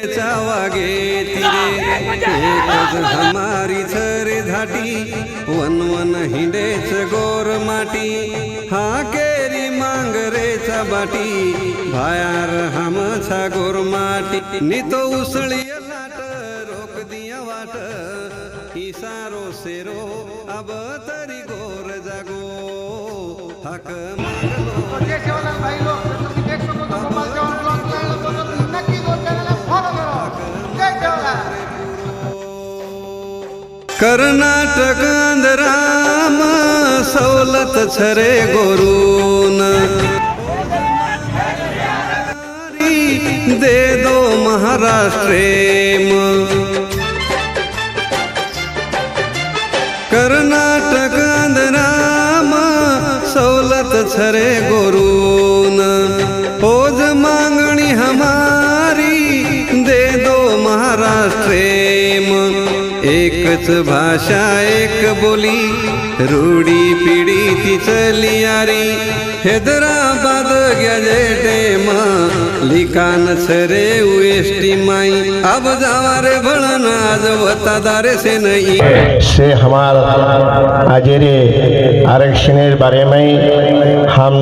एकच हमारी छरे झाटी one one हिंडेच गोर माटी. हा केरी मांगरेचा बाटी भायार हमछा गोर माटी. नितो उसळी लाट रोक दिया वाट. इसारो सेरो अब तरी गोर जागो. हाक मागलो कर्नाटक राम सवलत छरे गोरून. दे दो महाराष्ट्रेम. कर्नाटक राम सवलत छरे प्रेम एकच भाषा एक बोली. रूढी पिढी ती चली यारी हैदराबाद गॅजेटेम लिकान सरे उएष्टी माई. अब जावार रे भळन आज वतादारे से नहीं से हमार आजेरे आरक्षणेर बारे में हम